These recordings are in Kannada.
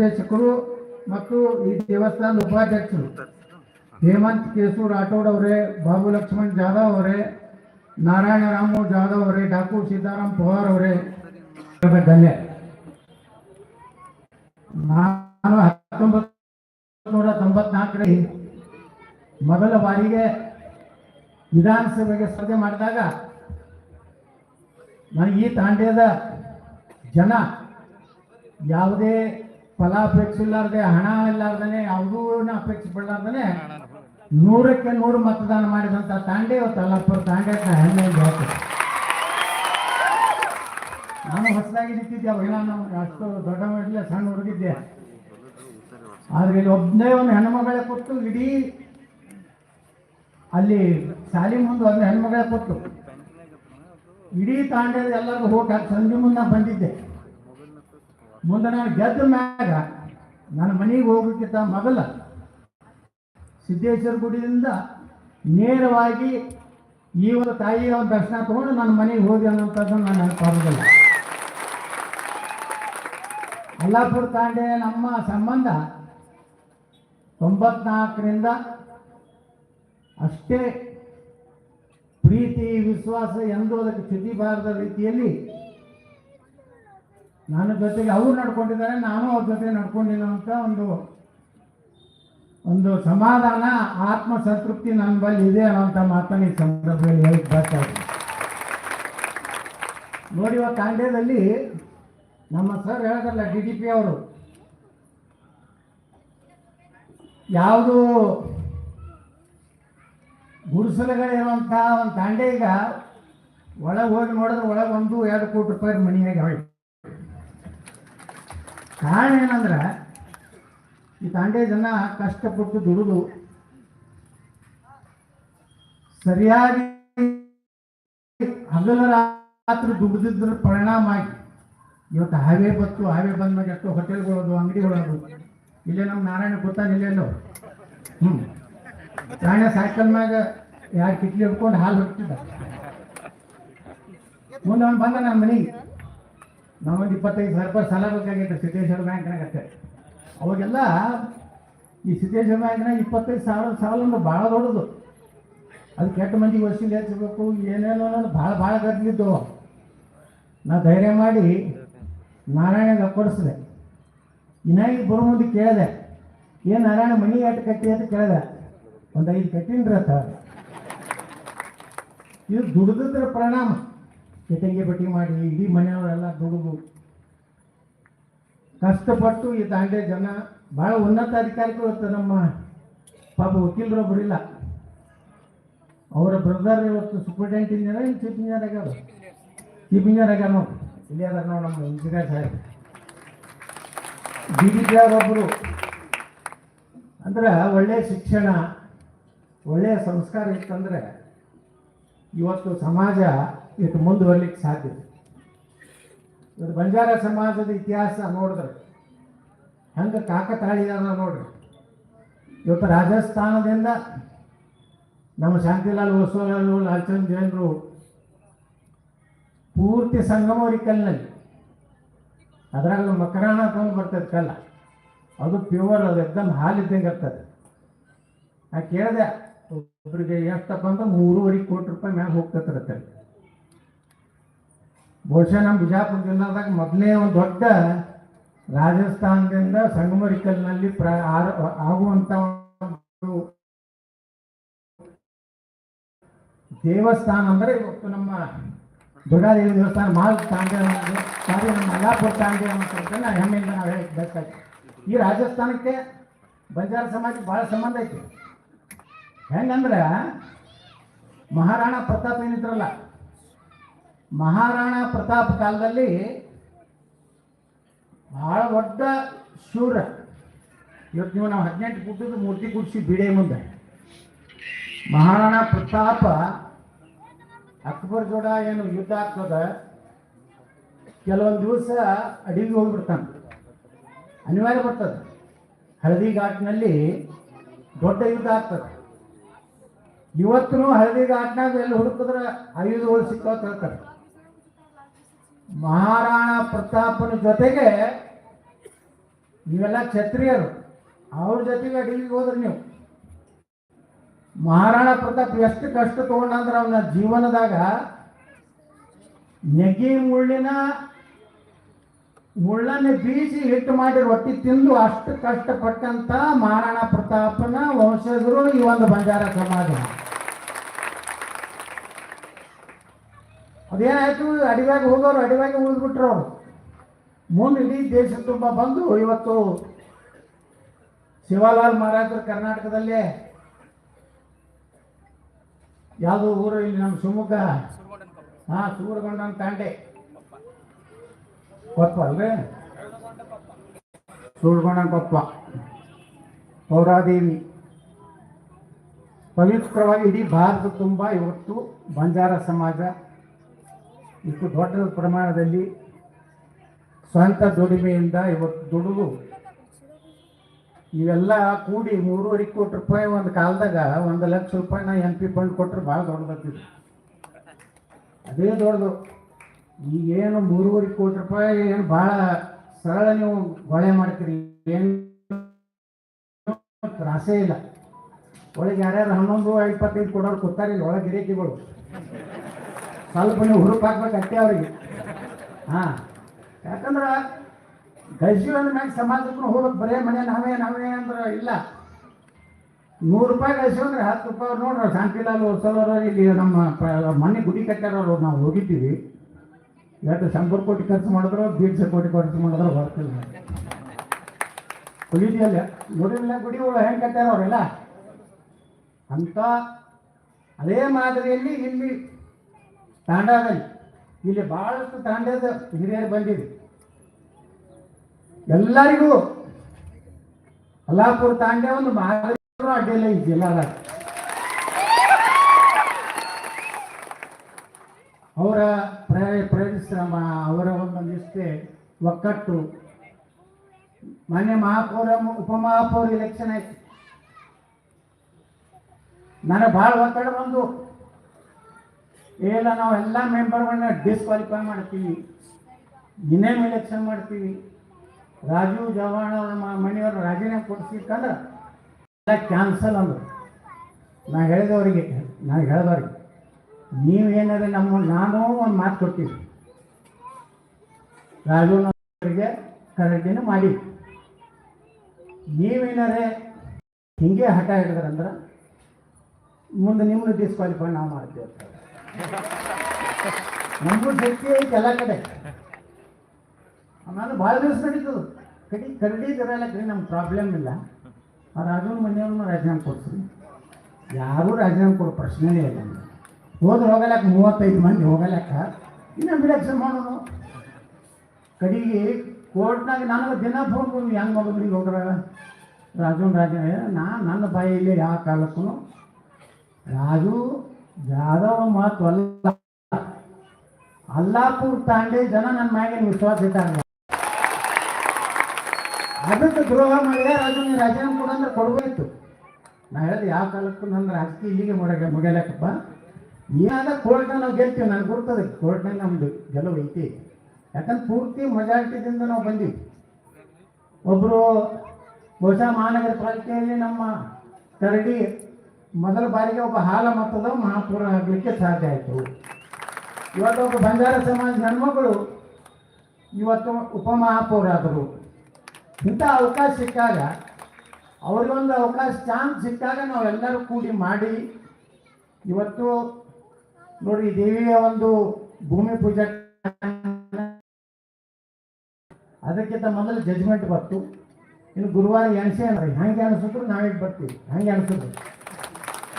ನಿರ್ದೇಶಕರು ಮತ್ತು ಈ ದೇವಸ್ಥಾನದ ಉಪಾಧ್ಯಕ್ಷರು ಹೇಮಂತ್ ಕೇಸು ರಾಠೋಡ್ ಅವರೇ, ಬಾಬು ಲಕ್ಷ್ಮಣ್ ಜಾಧವ್ ಅವರೇ, ನಾರಾಯಣ ರಾಮು ಜಾಧವ್ ಅವರೇ, ಡಾಕ್ಟರ್ ಸೀತಾರಾಮ್ ಪವಾರ್ ಅವರೇ. ಧನ್ಯ. ನಾನು ಹತ್ತೊಂಬತ್ತು ನೂರ ತೊಂಬತ್ನಾಲ್ಕರಲ್ಲಿ ಮೊದಲ ಬಾರಿಗೆ ವಿಧಾನಸಭೆಗೆ ಸ್ಪರ್ಧೆ ಮಾಡಿದಾಗ ನನಗೆ ಈ ತಾಂಡ್ಯದ ಜನ ಯಾವುದೇ ಫಲಾಪೇಕ್ಷೆ ಇಲ್ಲಾರ್ದೆ ಹಣ ಇಲ್ಲಾರ್ದೇ ಯಾವುದೂ ಅಪೇಕ್ಷೆ ಪಡಲಾರ್ದೇ ನೂರಕ್ಕೆ ನೂರು ಮತದಾನ ಮಾಡಿದಂತ ತಾಂಡೆ ಇವತ್ತು ತಾಂಡೆ ಹೆಮ್ಮೆ ಹೇಳ್ತೀನಿ ನಾನು ಹೊಸದಾಗಿ ನಿಂತಿದ್ದೆ ಅವೆಲ್ಲ ನಾವು ಅಷ್ಟು ದೊಡ್ಡ ಮಟ್ಟಿಲ್ಲ ಸಣ್ಣ ಹುಡುಗಿದ್ದೆ. ಆದ್ರೆ ಇಲ್ಲಿ ಒಬ್ಬನೇ ಒಂದು ಹೆಣ್ಮಗಳೇ ಕೊಟ್ಟು ಇಡೀ ಅಲ್ಲಿ ಶಾಲಿ ಮುಂದೆ ಒಂದು ಹೆಣ್ಮಗಳೇ ಕೊಟ್ಟು ಇಡೀ ತಾಂಡೆ ಎಲ್ಲರಿಗೂ ಹೋಗಿ ಸಂಜೆ ಮುಂದೆ ಬಂದಿದ್ದೆ. ಮುಂದೆ ನಾನು ಗೆದ್ದ ಮ್ಯಾಗ ನನ್ನ ಮನೆಗೆ ಹೋಗೋಕ್ಕಿಂತ ಮಗಲ ಸಿದ್ದೇಶ್ವರ ಗುಡಿಯಿಂದ ನೇರವಾಗಿ ಈ ಒಂದು ತಾಯಿಯ ದರ್ಶನ ತಗೊಂಡು ನನ್ನ ಮನೆಗೆ ಹೋಗಿ ಅನ್ನೋಂಥದ್ದು ನಾನು ನೆನಪಾಗೋದಿಲ್ಲ ಅಲ್ಲಾಪುರ ತಾಂಡೆ ನಮ್ಮ ಸಂಬಂಧ ತೊಂಬತ್ನಾಲ್ಕರಿಂದ ಅಷ್ಟೇ ಪ್ರೀತಿ, ವಿಶ್ವಾಸ ಎಂದು ಅದಕ್ಕೆ ಚ್ಯುತಿ ಬಾರದ ರೀತಿಯಲ್ಲಿ ನನ್ನ ಜೊತೆಗೆ ಅವ್ರು ನಡ್ಕೊಂಡಿದ್ದಾರೆ, ನಾನು ಅವ್ರ ಜೊತೆ ನಡ್ಕೊಂಡಿಲ್ಲ ಅಂತ ಒಂದು ಒಂದು ಸಮಾಧಾನ ಆತ್ಮ ಸಂತೃಪ್ತಿ ನನ್ನ ಬಳಿ ಇದೆ ಅನ್ನೋಂಥ ಮಾತನ್ನು ಈ ಸಂದರ್ಭದಲ್ಲಿ ಹೇಳಿ ನೋಡಿ ಇವತ್ತು ಕಾಂಡ್ಯದಲ್ಲಿ ನಮ್ಮ ಸರ್ ಹೇಳಿದ್ರಲ್ಲ, ಡಿ ಡಿ ಪಿ ಅವರು, ಯಾವುದು ಗುಡಿಸಲುಗಳಿರುವಂತಹ ಒಂದು ತಾಂಡೆ ಈಗ ಒಳಗೆ ಹೋಗಿ ನೋಡಿದ್ರೆ ಒಳಗೆ ಒಂದು, ಎರಡು ಕೋಟಿ ರೂಪಾಯಿ ಮನೆಯಾಗ ಹೊಳೆ ಕಾರಣ ಏನಂದ್ರೆ ಈ ತಾಂಡೆ ಜನ ಕಷ್ಟಪಟ್ಟು ದುಡಿದು ಸರಿಯಾಗಿ ಹಗಲ ರಾತ್ರಿ ದುಡಿದಿದ್ರ ಪರಿಣಾಮ ಆಗಿ, ಇವತ್ತು ಹಾವೇ ಬತ್ತು, ಹಾವೇ ಬಂದ ಮೇಲೆ ಎಷ್ಟೋ ಹೋಟೆಲ್ಗಳದು ಅಂಗಡಿಗಳದು ಇಲ್ಲೇ ನಮ್ಮ ನಾರಾಯಣ ಗೊತ್ತಾನ ಇಲ್ಲೆಲ್ಲೋ ಹ್ಞೂ ನಾರಾಯಣ ಸೈಕಲ್ ಮ್ಯಾಗ ಯಾರು ಕಿಟ್ಲಿ ಹಿಡ್ಕೊಂಡು ಹಾಲು ಹೊಡ್ತಿದ್ದ ಮುಂದೆ ಅವ್ನು ಬಂದ ನನ್ನ ಮನೆಗೆ. ನಾವೊಂದು ಇಪ್ಪತ್ತೈದು ಸಾವಿರ ರೂಪಾಯಿ ಸಾಲ ಬೇಕಾಗಿತ್ತು ಸಿದ್ದೇಶ್ವರ ಬ್ಯಾಂಕ್ನಾಗ ಅಷ್ಟೇ. ಅವಾಗೆಲ್ಲ ಈ ಸಿದ್ದೇಶ್ವರ ಬ್ಯಾಂಕ್ನಾಗ ಇಪ್ಪತ್ತೈದು ಸಾವಿರ ಸಾಲ ಅಂದ್ರೆ ಭಾಳ ದೊಡ್ಡದು. ಅದು ಕೆಟ್ಟ ಮಂದಿಗೆ ವಸೂಲಿ ಹಚ್ಚಬೇಕು ಏನೇನೋ ಭಾಳ ಭಾಳ ಗದ್ದಲಿದ್ದವು ನಾ ಧೈರ್ಯ ಮಾಡಿ ನಾರಾಯಣಗೆ ಕೊಡಿಸಿದೆ. ಇನ್ನಾಗಿ ಬರೋ ಮುಂದೆ ಕೇಳಿದೆ, ಏನು ನಾರಾಯಣ ಮನಿ ಎಷ್ಟು ಕಟ್ಟಿ ಅಂತ ಕೇಳಿದೆ. ಒಂದು ಐದು ಕಟ್ಟಿನ್ರಿ ಅಂತ. ಇದು ದುಡಿದ್ರ ಪರಿಣಾಮ. ಕೆಟಂಗಿ ಪಟ್ಟಿ ಮಾಡಿ, ಇಡೀ ಮನೆಯವರೆಲ್ಲ ದುಡಿದು. ಕಷ್ಟಪಟ್ಟು ಈ ದಾಂಡೆ ಜನ ಭಾಳ ಉನ್ನತ ಅಧಿಕಾರಿಗಳು ಇವತ್ತು ನಮ್ಮ, ಪಾಪ ವಕೀಲರೊಬ್ಬರು ಇಲ್ಲ. ಅವರ ಬ್ರದರ್ ಇವತ್ತು ಸೂಪರ್ಡೆಂಟ್ ಇಂಜಿನಿಯರ್ ಇಲ್ಲಿ ಚೀಫ್ ಇಂಜಿನಿಯರ್ ಆಗ್ಯಾರ. ಚೀಫ್ ಇಂಜಿನಿಯರ್ ಆಗ್ಯಾರ ನೋಡಿ, ಇಲ್ಲಿ ಅದಾರ ನಾವು ನಮ್ಮ ಇಂಜಿನಿಯರ್ ಸಾಹೇಬ್. ಡಿ ಡಿ ಅವರೊಬ್ಬರು ಅಂದ್ರೆ ಒಳ್ಳೆಯ ಶಿಕ್ಷಣ ಒಳ್ಳೆಯ ಸಂಸ್ಕಾರ ಇತ್ತಂದ್ರೆ ಇವತ್ತು ಸಮಾಜ ಇವತ್ತು ಮುಂದುವರ್ಲಿಕ್ಕೆ ಸಾಧ್ಯ ಇವತ್ತು ಬಂಜಾರ ಸಮಾಜದ ಇತಿಹಾಸ ನೋಡಿದ್ರೆ, ಹೆಂಗೆ ಕಾಕತಾಳೀದಾರ ನೋಡ್ರಿ. ಇವತ್ತು ರಾಜಸ್ಥಾನದಿಂದ ನಮ್ಮ ಶಾಂತಿಲಾಲ್ ಓಸ್ವಾಲು ಲಾಲ್ಚಂದ್ ಜೈನರು ಪೂರ್ತಿ ಸಂಗಮವರಿ ಕಲ್ಲಿನಲ್ಲಿ. ಅದ್ರಾಗ ಮಕರಾಣ ತೊಗೊಂಡು ಬರ್ತದೆ ಕಲ್ಲ. ಅದು ಪ್ಯೂರ್ ಅದು ಎಕ್ದಮ್ ಹಾಲಿದ್ದಂಗೆ ಇರ್ತದೆ. ಆ ಕೇಳಿದೆ, ಒಬ್ರಿಗೆ ಎಷ್ಟಪ್ಪ ಅಂದ್ರೆ ಮೂರುವರೆ ಕೋಟಿ ರೂಪಾಯಿ ಮ್ಯಾಗ ಹೋಗ್ತೈತೆ ಬಹುಶಃ ನಮ್ಮ ಬಿಜಾಪುರ ಜಿಲ್ಲಾದಾಗ ಮೊದಲನೇ ಒಂದು ದೊಡ್ಡ ರಾಜಸ್ಥಾನದಿಂದ ಸಂಗಮರಿಕಲ್ನಲ್ಲಿ ಪ್ರ ಆಗುವಂತ ಒಂದು ದೇವಸ್ಥಾನ ಅಂದರೆ ಇವತ್ತು ನಮ್ಮ ದುರ್ಗಾದೇವಿ ದೇವಸ್ಥಾನ ಮಾಲ್ ತಾಂಡೆ ಸಾರಿ ನಮ್ಮ ಮಲ್ಲಾಪುರ ತಾಂಡೆ ಅನ್ನೋದಕ್ಕೆ ನಾವು ಹೆಮ್ಮೆಯಿಂದ ನಾವು ಹೇಳಬೇಕಾಗಿ ಬೇಕಾಗಿ ಈ ರಾಜಸ್ಥಾನಕ್ಕೆ ಬಂಜಾರ ಸಮಾಜಕ್ಕೆ ಭಾಳ ಸಂಬಂಧ ಐತಿ. ಹೆಂಗಂದ್ರೆ ಮಹಾರಾಣಾ ಪ್ರತಾಪ್ ಏನಿದ್ರಲ್ಲ ಮಹಾರಾಣಾ ಪ್ರತಾಪ್ ಕಾಲದಲ್ಲಿ ಬಹಳ ದೊಡ್ಡ ಶೂರ. ಇವತ್ತು ನೀವು ನಾವು ಹದಿನೆಂಟು ಗುಡ್ಡದ ಮೂರ್ತಿ ಗುಡಿಸಿ ಬಿಡೆ ಮುಂದೆ. ಮಹಾರಾಣಾ ಪ್ರತಾಪ ಅಕ್ಬರ್ ಜೋಡ ಏನು ಯುದ್ಧ ಆಗ್ತದ? ಕೆಲವೊಂದು ದಿವಸ ಅಡಿಗೆ ಹೋಗ್ಬಿಡ್ತಾನೆ. ಅನಿವಾರ್ಯ ಬರ್ತದೆ. ಹಳದಿ ಘಾಟ್ನಲ್ಲಿ ದೊಡ್ಡ ಯುದ್ಧ ಆಗ್ತದೆ. ಇವತ್ತು ಹಳದಿ ಘಾಟ್ನಾಗ ಎಲ್ಲಿ ಹುಡುಕಿದ್ರೆ ಆಯುಧಗಳು ಸಿಕ್ಕ ಹೇಳ್ತಾರೆ. ಮಹಾರಾಣಾ ಪ್ರತಾಪನ ಜೊತೆಗೆ ಇವೆಲ್ಲ ಛತ್ರಿಯರು ಅವ್ರ ಜೊತೆಗೆ ಅಡಿಗೆ ಹೋದ್ರಿ ನೀವು. ಮಹಾರಾಣಾ ಪ್ರತಾಪ್ ಎಷ್ಟು ಕಷ್ಟ ತಗೊಂಡಂದ್ರೆ ಅವನ ಜೀವನದಾಗ ನೆಗಿ ಮುಳ್ಳಿನ ಮುಳ್ಳನ್ನು ಬೀಸಿ ಹಿಟ್ಟು ಮಾಡಿ ರೊಟ್ಟಿ ತಿಂದು ಅಷ್ಟು ಕಷ್ಟಪಟ್ಟಂತ ಮಹಾರಾಣ ಪ್ರತಾಪನ ವಂಶಜರು ಈ ಒಂದು ಬಂಜಾರ ಸಮಾಜ. ಅದೇನಾಯ್ತು? ಅಡಿವಾಗಿ ಹೋಗೋರು ಅಡಿವಾಗಿ ಉಳಿದ್ಬಿಟ್ರು ಅವರು. ಮುಂದೆ ಇಡೀ ದೇಶ ತುಂಬ ಬಂದು ಇವತ್ತು ಶಿವಲಾಲ್ ಮಹಾರಾಜರು ಕರ್ನಾಟಕದಲ್ಲೇ ಯಾವುದು ಊರು ಇಲ್ಲಿ ನಮ್ಮ ಶಿವಮೊಗ್ಗ? ಹಾ ಸೂರಗೊಂಡನ ತಾಂಡೆ. ಕೊಪ್ಪ ಅಲ್ರಿ? ಸೂರಗೊಂಡನ ಕೊಪ್ಪ. ಪೌರಾದೇವಿ. ಪವಿತ್ರವಾಗಿ ಇಡೀ ಭಾರತ ತುಂಬ ಇವತ್ತು ಬಂಜಾರ ಸಮಾಜ ಇಷ್ಟು ದೊಡ್ಡ ಪ್ರಮಾಣದಲ್ಲಿ ಸ್ವಂತ ದುಡಿಮೆಯಿಂದ ಇವತ್ತು ದುಡಿದು ಇವೆಲ್ಲ ಕೂಡಿ ಮೂರುವರೆ ಕೋಟಿ ರೂಪಾಯಿ ಒಂದು ಕಾಲದಾಗ ಒಂದು ಲಕ್ಷ ರೂಪಾಯಿನ ಎಂ ಪಿ ಫಂಡ್ ಕೊಟ್ಟರೆ ಭಾಳ ದೊಡ್ಡದಾಗ್ತಿದೆ ಅದೇ ದೊಡ್ಡದು. ಈಗೇನು ಮೂರುವರೆ ಕೋಟಿ ರೂಪಾಯಿ ಏನು ಭಾಳ ಸರಳ ನೀವು ಗೊಳೆ ಮಾಡ್ತೀರಿ. ಏನು ತ್ರಾಸೇ ಇಲ್ಲ. ಒಳಗೆ ಯಾರ್ಯಾರು ಹನ್ನೊಂದು ಇಪ್ಪತ್ತೈದು ಕೊಡೋರು ಕೊಡ್ತಾರೆ ಒಳಗೆ ಗಿರೇಕಿಗಳು. ಸ್ವಲ್ಪ ನೀವು ಹುರುಪ್ ಹಾಕ್ಬೇಕು ಅಷ್ಟೇ ಅವ್ರಿಗೆ. ಹಾಂ. ಯಾಕಂದ್ರೆ ಗಜ್ಜಿಗಳ ಮ್ಯಾಗ ಸಮಾಜಕ್ಕೂ ಹೋಗ್ಬೇಕು, ಬರೇ ಮನೆ ನಾವೇ ನಾವೇ ಅಂದ್ರೆ ಇಲ್ಲ. ನೂರು ರೂಪಾಯಿ ಗಜ್ಜಿ ಅಂದ್ರೆ ಹತ್ತು ರೂಪಾಯಿ ನೋಡ್ರಿ, ಶಾಂತಿಲಾಲ್ ಹೊಸಲವರು ಇಲ್ಲಿ ನಮ್ಮ ಮನೆ ಗುಡಿ ಕಟ್ಟಾರವ್ರು ನಾವು ಹೋಗಿದ್ದೀವಿ. ಇವತ್ತು ಶಂಬರ್ ಕೋಟಿ ಖರ್ಚು ಮಾಡಿದ್ರು, ಬೀಡ್ಸ ಕೋಟಿ ಖರ್ಚು ಮಾಡಿದ್ರು, ಬರ್ತಿಲ್ಲ. ಕುಳಿತಿಯಲ್ಲ ನೋಡಿಲ್ಲ ಗುಡಿಗಳು ಹೆಂಗೆ ಕಟ್ಟಾರ ಅವರೆಲ್ಲ? ಅಂತ ಅದೇ ಮಾದರಿಯಲ್ಲಿ ಇಲ್ಲಿ ತಾಂಡಾದಲ್ಲಿ ಇಲ್ಲಿ ಬಹಳಷ್ಟು ತಾಂಡದ ಹಿರಿಯರು ಬಂದಿದೆ ಎಲ್ಲರಿಗೂ ಅಲ್ಲಾಪುರ ತಾಂಡ ಒಂದು ಮಾದರಿ ಅಡ್ಡಿಲ್ಲ ಈ ಜಿಲ್ಲಾದಾಗ ಅವರ ಪರಿಶ್ರಮ, ಅವರ ಒಂದು ನಿಷ್ಠೆ, ಒಕ್ಕಟ್ಟು. ಮೊನ್ನೆ ಮಹಾಪೌರ, ಉಪಮಹಾಪೌರ ಎಲೆಕ್ಷನ್ ಆಯ್ತು. ನನಗೆ ಭಾಳ ಒತ್ತಡ ಬಂದು. ಇಲ್ಲ, ನಾವು ಎಲ್ಲ ಮೆಂಬರ್ಗಳನ್ನ ಡಿಸ್ಕ್ವಾಲಿಫೈ ಮಾಡ್ತೀವಿ. ಇನ್ನೇನು ಎಲೆಕ್ಷನ್ ಮಾಡ್ತೀವಿ? ರಾಜೀವ್ ಅವ್ರ ಮನೆಯವ್ರು ರಾಜೀನಾಮೆ ಕೊಡಿಸಿಕ್ಕಂದ್ರೆ ಎಲ್ಲ ಕ್ಯಾನ್ಸಲ್ ಅಂದರು. ನಾ ಹೇಳಿದವರಿಗೆ, ನಾನು ಹೇಳಿದವ್ರಿಗೆ ನೀವೇನಾದ್ರೆ ನಮ್ಮ, ನಾನು ಒಂದು ಮಾತು ಕೊಡ್ತೀವಿ ರಾಜೀವ್ನವರಿಗೆ ಕರೆಕ್ಟಿನ ಮಾಡಿ. ನೀವೇನಾರೆ ಹಿಂಗೆ ಹಠ ಹಿಡಿದ್ರಂದ್ರೆ ಮುಂದೆ ನಿಮ್ಮನ್ನು ಡಿಸ್ಕ್ವಾಲಿಫೈ ನಾವು ಮಾಡ್ತೀವಿ ನಮಗೂ ಶಕ್ತಿ ಐತೆ ಎಲ್ಲ ಕಡೆ. ನಾನು ಭಾಳ ದಿವಸ ನಡೀತದೆ. ಕಡಿ, ಕರಡಿ ಕರೀ ನಮ್ಗೆ ಪ್ರಾಬ್ಲಮ್ ಇಲ್ಲ. ರಾಜನ ಮನೆಯವ್ರನ್ನ ರಾಜೀನಾಮೆ ಕೊಡ್ತೀನಿ ಯಾರೂ ರಾಜೀನಾಮೆ ಕೊಡೋ ಪ್ರಶ್ನೆನೇ ಇಲ್ಲ. ಹೋದ್ರೆ ಹೋಗಲಕ್ಕ ಮೂವತ್ತೈದು ಮಂದಿ ಹೋಗಲಕ್ಕ ಇನ್ನು ಬಿಡಕ್ಷನ್ ಮಾಡೋದು ಕಡೆಗೆ ಕೋರ್ಟ್ನಾಗ ನನಗೆ ದಿನ ಫೋನ್ ಬಂದು ಹೆಂಗೆ ಮಾಡೋದ್ರಿ ಹೋಗ್ರ ರಾಜನ್ ರಾಜ ನಾ ನನ್ನ ಬಾಯಲ್ಲಿ ಯಾವ ಕಾಲಕ್ಕೂ ರಾಜು ಯಾದವ ಮಾತು ಅಲ್ಲ. ಅಲ್ಲಾಪುರ್ ತಾಂಡೆ ಜನ ನನ್ನ ಮ್ಯಾಗಿನ ವಿಶ್ವಾಸ ಇಟ್ಟಾಗ ಅದಕ್ಕೆ ದ್ರೋಹ ಮಾಡಿದೆ ರಾಜು ನೀ ರಾಜೀನಾಮೆ ಕೊಡು ಅಂದ್ರೆ ಕೊಡ್ಬೇಕಿತ್ತು ನಾ ಹೇಳಿದೆ, ಯಾವ ಕಾಲಕ್ಕೂ ನನ್ನ ರಾಜಕೀಯ ಇಲ್ಲಿಗೆ ಮುಗ ಮುಗಿಯಲಕ್ಕಪ್ಪ. ಏನಾದ ಕೋರ್ಟ್ನ ನಾವು ಗೆಲ್ತೀವಿ, ನನಗೆ ಗುರ್ತದೆ ಕೋರ್ಟ್ನಾಗ ನಮ್ದು ಗೆಲುವು ಐತಿ. ಯಾಕಂದ್ರೆ ಪೂರ್ತಿ ಮೆಜಾರಿಟಿದಿಂದ ನಾವು ಬಂದೀವಿ. ಒಬ್ಬರು ಬಹುಶಃ ಮಹಾನಗರ ಪಾಲಿಕೆಯಲ್ಲಿ ನಮ್ಮ ಕರಡಿ ಮೊದಲ ಬಾರಿಗೆ ಒಬ್ಬ ಹಾಲ ಮತದ ಮಹಾಪೌರ ಆಗಲಿಕ್ಕೆ ಸಾಧ್ಯ ಆಯಿತು. ಇವತ್ತು ಒಬ್ಬ ಬಂಜಾರ ಸಮಾಜ ಹೆಣ್ಮಗಳು ಇವತ್ತು ಉಪಮಹಾಪೌರಾದರು ಇಂಥ ಅವಕಾಶ ಸಿಕ್ಕಾಗ ಅವ್ರಿಗೊಂದು ಅವಕಾಶ, ಚಾನ್ಸ್ ಸಿಕ್ಕಾಗ ನಾವೆಲ್ಲರೂ ಕೂಡಿ ಮಾಡಿ ಇವತ್ತು ನೋಡಿ ದೇವಿಯ ಒಂದು ಭೂಮಿ ಪೂಜೆ. ಅದಕ್ಕಿಂತ ಮೊದಲು ಜಜ್ಮೆಂಟ್ ಬಂತು. ಇನ್ನು ಗುರುವಾರ ಎಣಸೆ ಹಂಗೆ ಅನಿಸಿದ್ರು ನಾವೇ ಬರ್ತೀವಿ? ಹಂಗೆ ಅನಿಸಿದ್ರು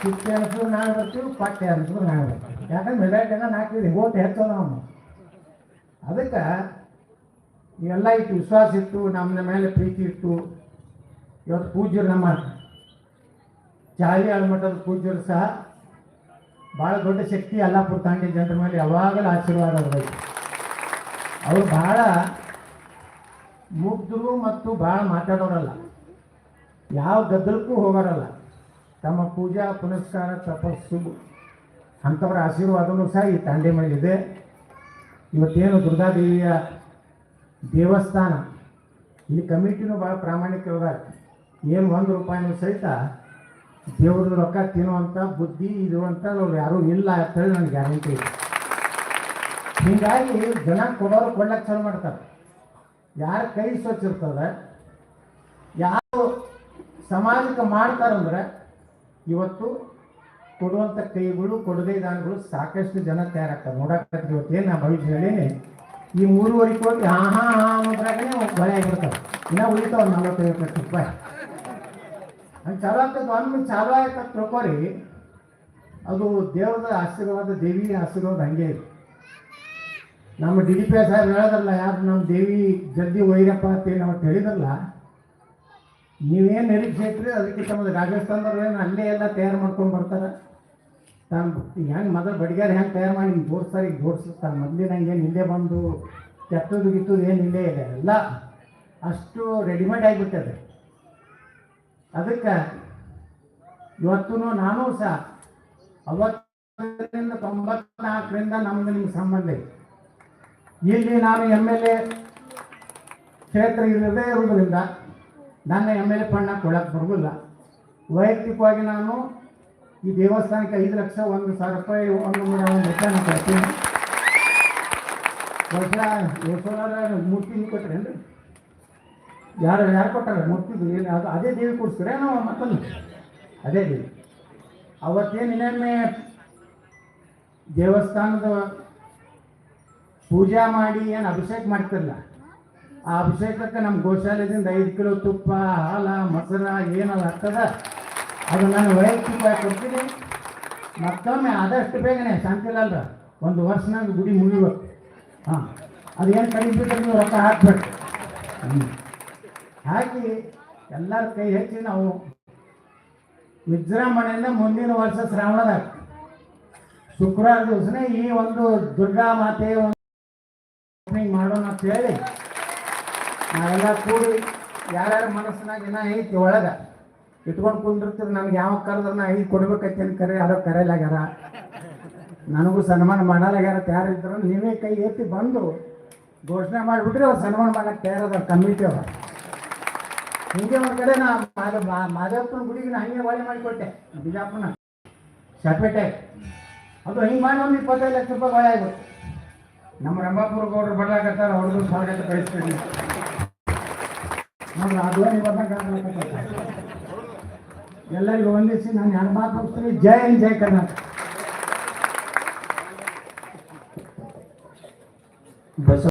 ಚಿಕ್ಕ ಅನಿಸಿದ್ರು ನಾವೇ ಬರ್ತೀವಿ ಪಟ್ಟೆ ಅನಿಸಿದ್ರು ನಾಳೆ ಬರ್ತೀವಿ ಯಾಕಂದ್ರೆ ಮೆಜಾರಿಟಿನ ನಾಲ್ಕು ಓಟ್ ಹೆಚ್ಚೋ ನಾವು. ಅದಕ್ಕೆ ಇವೆಲ್ಲ ಇಟ್ಟು ವಿಶ್ವಾಸ ಇತ್ತು ನಮ್ಮ ಮೇಲೆ ಪ್ರೀತಿ ಇತ್ತು ಇವತ್ತು ಪೂಜ್ಯರು ನಮ್ಮ ಜಾಲಿ ಆಳ್ಮಠದ ಪೂಜ್ಯರು ಸಹ ಭಾಳ ದೊಡ್ಡ ಶಕ್ತಿ ಅಲ್ಲಾಪುರ ತಾಂಡಿ ಜನರ ಮೇಲೆ ಯಾವಾಗಲೂ ಆಶೀರ್ವಾದ ಅವ್ರದ್ದು ಅವರು ಭಾಳ ಮುಗ್ಧರು ಮತ್ತು ಭಾಳ ಮಾತಾಡೋರಲ್ಲ. ಯಾವ ಗದ್ದಲಕ್ಕೂ ಹೋಗೋರಲ್ಲ. ತಮ್ಮ ಪೂಜಾ ಪುನಸ್ಕಾರ ತಪಸ್ಸು ಅಂಥವರ ಆಶೀರ್ವಾದನೂ ಸಹ ಈ ತಾಂಡೆ ಮೇಲಿದೆ ಇವತ್ತೇನು ದುರ್ಗಾದೇವಿಯ ದೇವಸ್ಥಾನ ಇಲ್ಲಿ ಕಮಿಟಿನೂ ಭಾಳ ಪ್ರಾಮಾಣಿಕವಾದ ಏನು ಒಂದು ರೂಪಾಯಿನೂ ಸಹಿತ ದೇವ್ರದ್ದು ರೊಕ್ಕ ತಿನ್ನುವಂಥ ಬುದ್ಧಿ ಇರುವಂಥ ಅವ್ರು ಯಾರೂ ಇಲ್ಲ ಅಂತೇಳಿ ನನಗೆ ಗ್ಯಾರಂಟಿ ಇದೆ. ಹೀಗಾಗಿ ಜನ ಕೊಡೋರು ಕೊಡ್ಲಕ್ಕೆ ಚಾಲು ಮಾಡ್ತಾರೆ. ಯಾರು ಕೈ ಸ್ವಚ್ಛ ಇರ್ತದೆ, ಯಾರು ಸಮಾಜಕ್ಕೆ ಮಾಡ್ತಾರಂದ್ರೆ ಇವತ್ತು ಕೊಡುವಂಥ ಕೈಗಳು, ಕೊಡದೇ ದಾನಗಳು ಸಾಕಷ್ಟು ಜನ ತಯಾರಾಗ್ತಾರೆ. ನೋಡಕ್ಕೆ ಇವತ್ತು ಏನು ನಾನು ಭವಿಷ್ಯ ಹೇಳಿ ಈ ಮೂರುವರೆ ಕೋಟಿ, ಹಾ ಹಾ ಹಾ ಅನ್ನೋದ್ರಾಗನೇ ಬಳೆ ಆಗಿರ್ತಾರೆ ಇನ್ನ ಉಳಿತಾವ ನಲ್ವತ್ತೈದು ಲಕ್ಷ ರೂಪಾಯಿ. ಹಂಗೆ ಚಾಲು ಆಗ್ತದೆ. ಒಮ್ಮೆ ಚಾಲು ಆಯ್ತು ತಿಳ್ಕೊರಿ. ಅದು ದೇವರದ ಆಶೀರ್ವಾದ, ದೇವಿ ಆಶೀರ್ವಾದ ಹಂಗೆ ಇದೆ. ನಮ್ಮ ಡಿ ಡಿ ಪಿ ಸಾಹೇಬ್ ಹೇಳೋದಲ್ಲ ಯಾರು ನಮ್ಮ ದೇವಿ ಜಲ್ದಿ ಒಯ್ಯಪ್ಪ ಅಂತೇಳಿ ನಾವು ಹೇಳಿದ್ರಲ್ಲ ನೀವೇನು ನಿರೀಕ್ಷೆ ಇಟ್ಟರೆ ಅದಕ್ಕೆ ತಮ್ಮದು ರಾಜಸ್ಥಾನದವ್ರು ಏನು ಅಲ್ಲೇ ಎಲ್ಲ ತಯಾರು ಮಾಡ್ಕೊಂಡು ಬರ್ತಾರೆ? ತಾನು ಹೆಂಗೆ ಮೊದಲು ಬಡಿಗಾರ ಹೆಂಗೆ ತಯಾರು ಮಾಡಿ ಹಿಂಗೆ ತೋರಿಸ್ತಾರೆ ಈಗ ತೋರಿಸ್ತಾರೆ ಮೊದಲಿನ ಏನು ಇಲ್ಲೇ ಬಂದು ಕೆತ್ತದು, ಗಿತ್ತದು ಏನು ಇಲ್ಲೇ ಇಲ್ಲ. ಎಲ್ಲ ಅಷ್ಟು ರೆಡಿಮೇಡ್ ಆಗಿಬಿಟ್ಟದೆ ಅದಕ್ಕೆ ಇವತ್ತು ನಾನು ಸಹ ಅವತ್ತರಿಂದ ತೊಂಬತ್ನಾಲ್ಕರಿಂದ ನಮ್ದು ನಿಮ್ಗೆ ಸಂಬಂಧ ಇದೆ. ಇಲ್ಲಿ ನಾನು ಎಂ ಎಲ್ ಎ ಕ್ಷೇತ್ರ ಇಲ್ಲದೇ ಇರುವುದರಿಂದ ನನ್ನ ಎಂ ಎಲ್ ಎ ಫಂಡ್ನ ಕೊಡಕ್ಕೆ ಬರೋದಿಲ್ಲ. ವೈಯಕ್ತಿಕವಾಗಿ ನಾನು ಈ ದೇವಸ್ಥಾನಕ್ಕೆ ಐದು ಲಕ್ಷ ಒಂದು ಸಾವಿರ ರೂಪಾಯಿ, ಒಂದು ನೂರ ಒಂದು ಲಕ್ಷ ನಾನು ಕೊಡ್ತೀನಿ. ವರ್ಷ ಯಶೋರ ಮೂರ್ತಿ ನೀವು ರೀ ಯಾರು ಯಾರು ಕೊಟ್ಟಾರೆ? ಮೂರ್ತಿ ಏನು, ಅದು ಅದೇ ದೇವಿ ಕೊಡಿಸ್ತೀರಾ ನಾವು ಮತ್ತೊಂದು. ಅದೇ ದೇವಿ. ಅವತ್ತೇನು ಇನ್ನೊಮ್ಮೆ ದೇವಸ್ಥಾನದ ಪೂಜಾ ಮಾಡಿ ಏನು ಅಭಿಷೇಕ ಮಾಡ್ತಿರಲ್ಲ ಆ ಅಭಿಷೇಕಕ್ಕೆ ನಮ್ಮ ಗೋಶಾಲೆದಿಂದ ಐದು ಕಿಲೋ ತುಪ್ಪ, ಹಾಲ, ಮೊಸರ ಏನಾದ್ರು ಆಗ್ತದ ಅದು ನಾನು ವೈಯಕ್ತಿಕವಾಗಿ ಕೊಡ್ತೀನಿ. ಮತ್ತೊಮ್ಮೆ ಆದಷ್ಟು ಬೇಗನೆ ಶಾಂತಿಲಾಲ್ರ ಒಂದು ವರ್ಷನಾಗ ಗುಡಿ ಮುಗಿಬೇಕು ಹಾಂ, ಅದೇನು ಕಡಿಮೆ ನೀವು ರೊಕ್ಕ ಹಾಕ್ಬೇಕು. ಹಾಕಿ ಎಲ್ಲರ ಕೈ ಹೆಚ್ಚಿ ನಾವು ವಿಜೃಂಭಣೆಯಿಂದ ಮುಂದಿನ ವರ್ಷ ಶ್ರಾವಣದಾಗ. ಶುಕ್ರವಾರ ದಿವಸನೇ ಈ ಒಂದು ದುರ್ಗಾ ಮಾತೆ ಒಂದು ಮಾಡೋಣ ಅಂತ ಹೇಳಿ ನಾವೆಲ್ಲ ಕೂಡಿ ಯಾರ್ಯಾರ ಮನಸ್ಸಿನಾಗ ಏನ ಐತಿ ಒಳಗ ಇಟ್ಕೊಂಡು ಕುಂದಿರ್ತೀರಿ ನಮ್ಗೆ ಯಾವ ಕರೆದ್ರೆ ನಾ ಐದು ಕೊಡ್ಬೇಕೈತಿ ಅಂತ ಕರೆ ಯಾರೋ ಕರೆಯಲಾಗ್ಯಾರ. ನನಗೂ ಸನ್ಮಾನ ಮಾಡಲಾಗ್ಯಾರ ತಯಾರಿದ್ರು ನೀವೇ ಕೈ ಎತ್ತಿ ಬಂದು ಘೋಷಣೆ ಮಾಡಿಬಿಟ್ರೆ ಅವ್ರು ಸನ್ಮಾನ ಮಾಡಕ್ಕೆ ತಯಾರದವ್ರು ಕಮಿಟಿ ಅವ್ರು. ಹಿಂಗೆ ಒಂದು ಕಡೆ ನಾ ಮಾದ- ಮಾ- ಮಾದೇವಪ್ಪನ ಗುಡಿಗೆ ನಾ ಹಂಗೆ ಒಳ್ಳೆ ಮಾಡಿಕೊಟ್ಟೆ, ಬಿಜಾಪುರನ. ಸಪೇಟೆ ಅದು ಹಿಂಗೆ ಮಾಡಿ ಒಂದು ಇಪ್ಪತ್ತೈದು ಲಕ್ಷ ರೂಪಾಯಿ ಒಳ್ಳೆ ನಮ್ಮ ರಂಭಾಪುರ ಗೌಡರು ಬರ್ಲಾಕತ್ತಾರ ಅವ್ರದ್ದು ಸ್ವಾಗತ ಕಳಿಸ್ತೀನಿ. ನೋಡ್ರಿ ಅದು ಎಲ್ಲರಿಗೂ ವಂದಿಸಿ ನಾನು ಎರಡು ಮಾತಾಡ್ತೀನಿ ಜೈ ಜೈ ಕರ್ನಾಟಕ.